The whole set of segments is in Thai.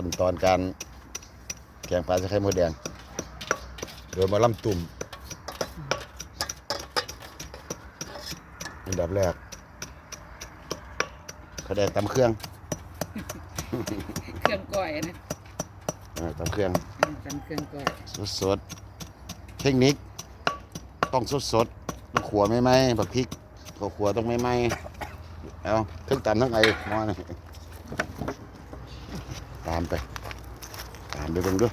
ขั้นตอนการแกงปลาใส่ไข่มดแดง โดยมาล่ำตุ่มอันดับแรกเขาแดงตำเครื่อง เครื่องก้อยนะอ่าตำเครื่องอืมจำเครื่องก้อยสดๆเทคนิค ต้องสดๆต้องขัวไม่ไหมบักพริกขัวขัวต้องไม่ไหมเอาทั้งตำทั้งไอ้มานี่ ตามไป ตามไปเบิ่งดู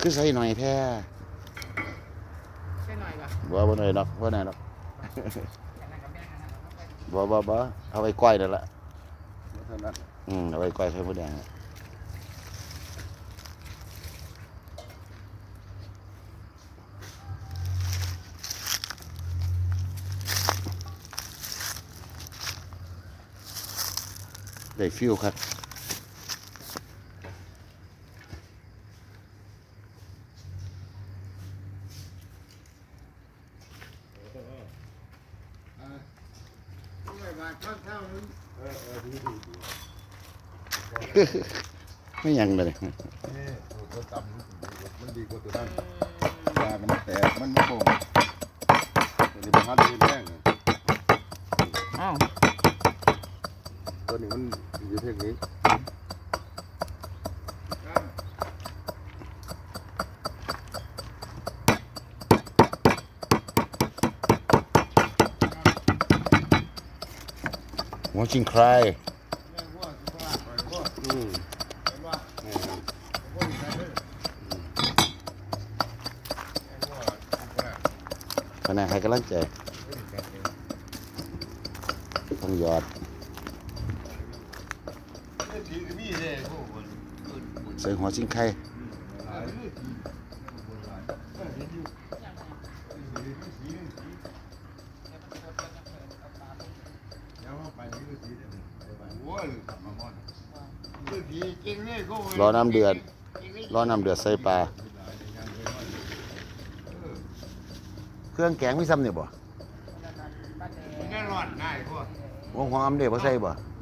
คือใส่หน่อยแท้ใช่หน่อยป่ะบ่บ่หน่อยดอกบ่หน่อยดอกบ่บ่บ่เอาไว้ก้อยนั่นละเท่านั้นอืมเอาไว้ก้อยไข่มดแดง ได้ฟิลครับไม่บาดข้างเท่านึงเออเออดีดีดีไม่หยังเลยนี่ตัวต่ำมันดีกว่าตัวนั้นยามันแตกมันไม่โป่งตัวนี้มันหัดดีแรงอ้าว ตัวนี้มันอยู่เท่านี้หัวชิงใครอืมคะแนนให้กำลังใจต้องหยอด ใส่หัวชิงไข่รอน้ำเดือดรอน้ำเดือดใส่ปลา เครื่องแกงไม่ซ้ำเนี่ยบ่แน่นอนง่ายพวกหัวหอมเด้บ่ใส่บ่ก็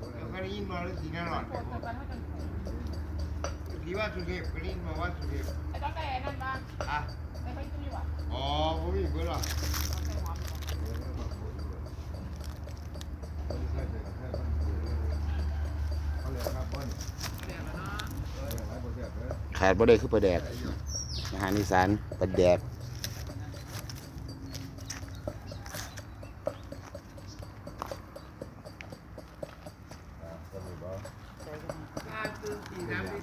ได้ยินมาแล้วสีแน่นอนพี่ว่าสุเทพก็ได้ยินมาว่าสุเทพไอ้ต้องแต่นั่นบ้างอะไม่ค่อยซื้อว่ะอ๋อผมมีเพื่อนหรอขาดบ่ได้คือปลาแดกอาหารอีสานปลาแดก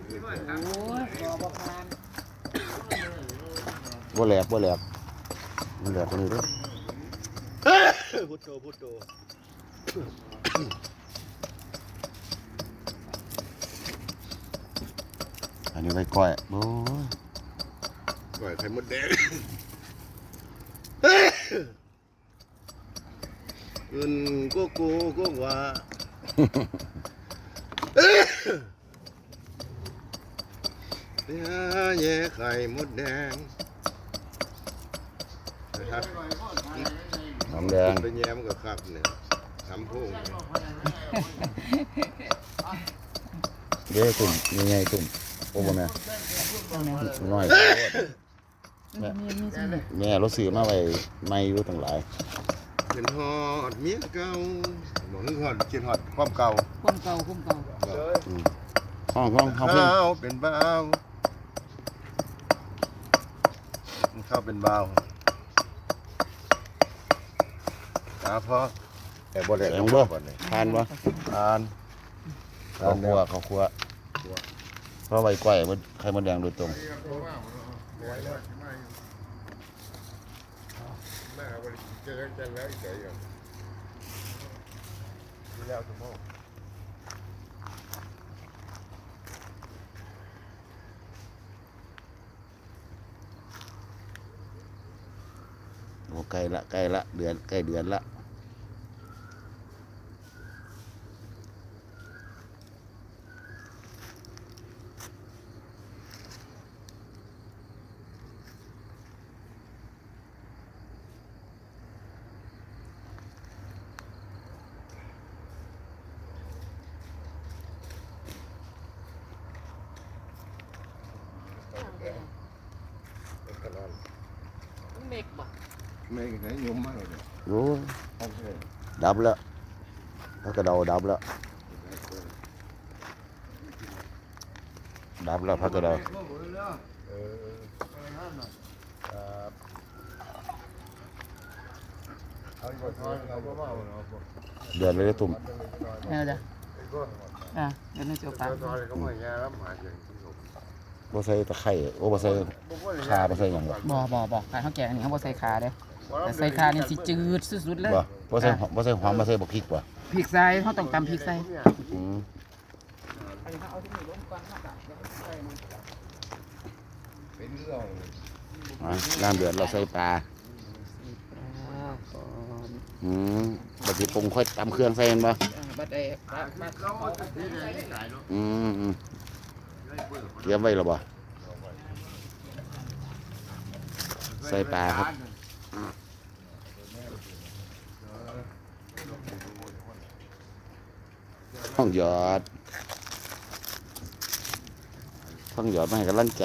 โอ้ยรอบอกงานบ่แหลกบ่แหลกมันแหลกคนนี้ด้อพุทโธพุทโธอันนี้ไว้ก้อยโอ้ยปล่อยไข่มดแดงเงินโกโก้ก็ว่า ไปหาแย่ไข่มดแดงนะครับหอมแดงไปแย้มกับคักเนี่ยทำพุ่งเด้อตุ่มยังไงตุ่มโอ้บ่แม่ตรงนี้น้อยมีมีสมุกแม่เราซื้อมาไว้ไม่อยู่ตั้งหลายเป็นหอดเมียเก่าบอกนึกหอดเขียนหอดความเก่าคุ้มเก่าคุ้มเก่าอืมห้องห้องห้องเพิ่นข้าวเป็นบ้า วข้าวเป็นบ้าวตาพ่อแต่บ่ได้แสต้องงบ่บ่นี่ทานบ่ทานข้าวคั่วข้าวคั่วเพราะไว้ก้อยมันไข่มดแดงโดยตรงเจอกันแล้วอีกแล้วแล้วทุก โมงโอ้ใกล้ละใกล้ละเดือนใกล้เดือนละ ล็กบ่ ไม่ไหนยมมากเลยเนี่ยโอ้ยโอเคดับแล้วพักกระเดาดับแล้วดับแล้วพักกระเดาเออครับเอาอีกบ่ทอนเอาบ่เมาเนาะบ่เดือดเลยเด้อตุ่มแม่จ้ะไอ้ก็อะเดี๋ยวนึกจะปากทอนก็ไม่แย่แล้วหาอย่างที่สุดบ่ใส่ตะไคร้โอ้บ่ใส่ข่าบ่ใส่หยังบ่บ่บ่บ่การข้าวแกงอันนี้เขาบ่ใส่ขาเด้ แต่ใส่ขานี่สิจืดสุดๆเลยบ่บ่ใส่หอมบ่ใส่หอมบ่ใส่บักพริกบ่พริกใส่เขาต้องตำพริกใส่อืมเป็นเรื่องอะน้ำเดือดเราใส่ปลาอืมบัดสิปรุงค่อยตำเครื่องใส่แม่นบ่บัดเอ้บัดอืมอืมเตรียมไว้แล้วบ่ใส่ปลาครับ ห้องหยอดห้องหยอดมาให้กำลังใจ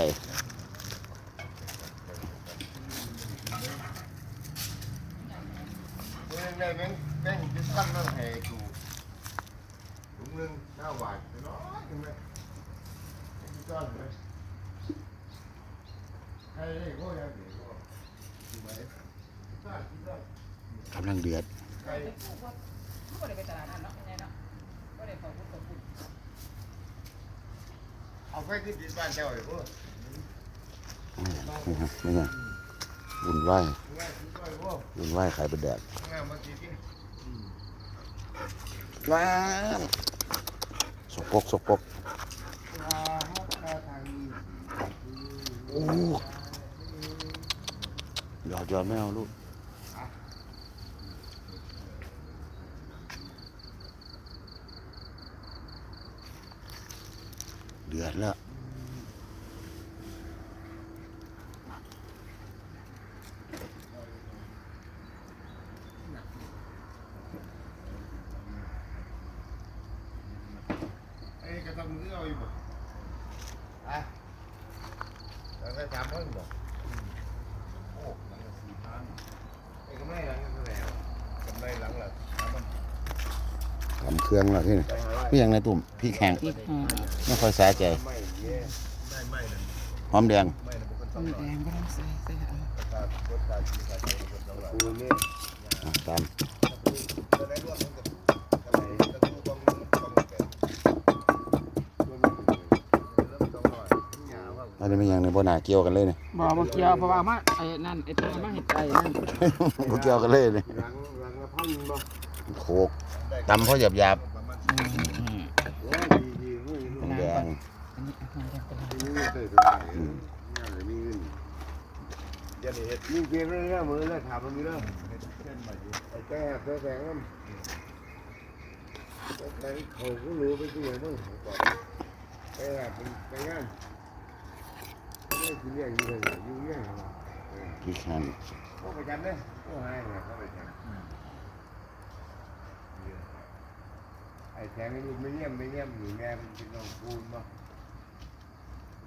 เรื่องได้แม่งแม่งจะตั้งนั่งให้ดูถุงนึงหน้าหวานเนาะใช่ไหมจ้อนเลยใครได้ก็ยังดีก็ไหมกำลังเดือด ใคร เอาไปที่ดินบ้านเจ้าเลยพวกนี่ฮะนี่ฮะวุ่นวายงานที่ด้วอุ่นวายขายเป็นแดดงานมากินกินว้าวสกปรกสกปรกโอ้ยอดยอดไม่เอาลูกเดือดแล้ว ไอ้กระทำมือเอาอยู่บ่อะแล้วก็จำเพิ่งบ่โอ้หลังละสี่พันไอ้กำไรหลังเท่าไหร่กำไรหลัง ละสามพันทำเครื่องแล้วที่นี่ พี่ยังในตุ่มพี่แข็งพริกอ่าไม่ค่อยสาใจไม่เย่ได้ไม่นั่นหอมแดงไม่นั่นเป็นคนต้ต้นองแดงก็ต้องใส่ใส่เอาตารถตาชีตาเจ้าคนต้องหลับกูนี่อะตามจะได้ร่วมกันกับอะไรจะดูบ้างบ้างแก่ตัวนี้เริ่มต้องหน่อยอย่าว่าอันนี้ไม่ยังในบ่หนาเกี่ยวกันเลยเนี่ย บ่บ่เกี่ยวเพราะว่าเอามาไอ้นั่นไอ้ตัวเอามาเฮ็ดไก่นั่นบ่เกี่ยวกันเลยเนี่ยหลังหลังละพันบ่โขกตำเขาหยาบหยาบประมาณอืมอืมโอ้ดีดีเว้ยๆ หอมแดงอันนี้เอามาเดี๋ยวไปล้างนี่ไม่ใช่ตัวไหนงเลยมีเงินเดี๋ยวนี้เฮ็ดยิ่งเกมเรื่องมือแล้วถามมันมีเรื่องเส้นใหม่ดิไอ้แก่แก่แก่งแต่เขาก็รู้ไปที่ไหนบ้างก่อนแก่เป็นไปงานไม่กินเลี้ยงอยู่เลยอยู่เลี้ยงเหรอพี่แข็งก็ไปกันเลยก็ให้ไงเขาไปกันไอ้ แทงนี่ไม่เยี่ยมไม่เยี่ยมอยู่แง่มันเป็นน้องปูนมา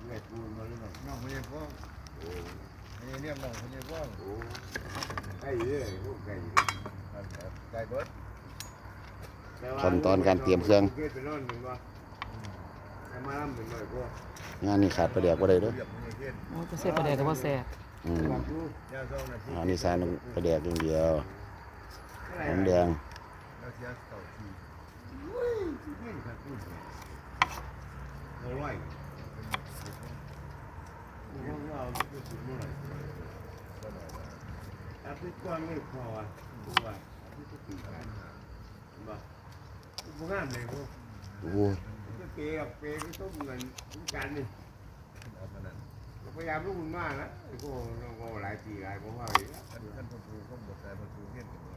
เงยปูนมาหรือเปล่าน้องไม่ใช่พ่อโอ้ไม่เยี่ยมน้องไม่ใช่พ่อโอ้ไอ้เอ้ยพวกไก่ไก่เบิดขั้นตอนการเตรียมเครื่องเกิดเป็นร้อนหนึ่งวะไอ้มาล่ำหนึ่งหน่อยพวกงานนี้ขาดประเดี๋ยวบ่ได้เด้อโอ้จะเสียประเดี๋ยวก็บ่แซ่บอืมบอกดูยาซ่องนาทีอันนี้ใส่ลงประเดี๋ยวอย่างเดียวหอมแดง อ้ยพวกเราจะสุดเมื่อว่าทิตย์ก่อนไม่พอดูว่าอาทิตย์ก็ตีกันบ่พวกงานเลยพวกโอ้ยก็เปย์กับเปย์ก็ต้องเงินทุกการนี่พยายามลูกมันมากนะไอ้พวกน้องหลายปีหลายผมว่าอย่างนี้ท่านผู้ครูก็หมดใจประตูเงี้ยไอ้พวก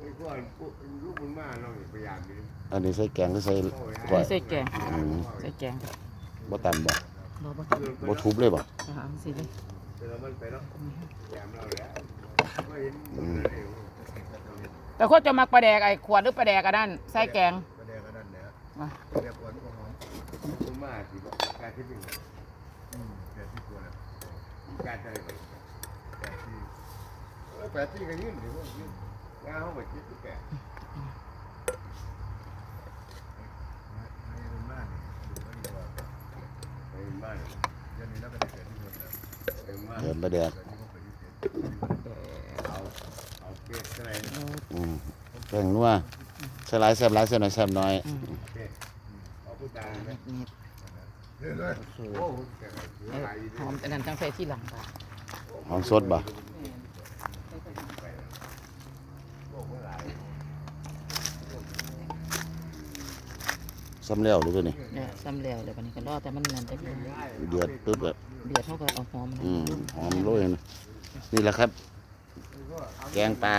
ลูกมันมากน้องพยายามดิอันนี้ใส่แกงหรือใส่ก้อยใส่แกงอืมใส่แกงบ่ตันบ่บ่บ่บ่ทุบเลยบ่เอาอันสิเลยเจอมันไปแล้วพยายามเราแล้วไม่เห็นมันเลยแต่คนจะมักปลาแดกไอ้ขวดหรือปลาแดกอันนั้นใส่แกงประเดี๋ยวกันนั่นแหละมาเรียกวันก็หอมคุณมาสิการที่เป็นอืมแกที่ตัวแล้วการจะอะไรไปแกที่แปดที่ก็ยืนเดี๋ยวว่ายืน ยาเขาไปคิดที่แปดให้เป็นบ้านให้เป็นบ้านยันนี้แล้วก็ได้เกิดที่คนแล้วเป็นบ้านเดินไปแดกเอาเอาเป็ดอะไรอืมแป้งนัวใส่หลายแซ่บหลายแซ่บหน่อยแซ่บน้อยเป็ดเอาผู้ชายไหมนี่เรื่อยๆโอ้โหแกก็เสือเออไหอมแต่นั้นจังใส่ที่หลังค่ะหอมสดบ่ โลกเมื่อไหร่ ซ้ำแล้วหรือตัวนี้ เนี่ยซ้ำแล้วเลยวันนี้ก็รอแต่มันนั่นจะเดือดเดือดปึ๊บแบบเดือดเท่ากับเอาหอมอืมหอมโรยนะนี่แหละครับ แกงปลา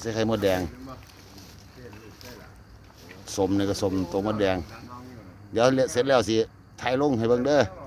ใส่ไข่มดแดงสมนี่ก็สมตัวมดแดง เดี๋ยวเสร็จแล้วสิถ่ายลงให้เบิ่งเด้อเ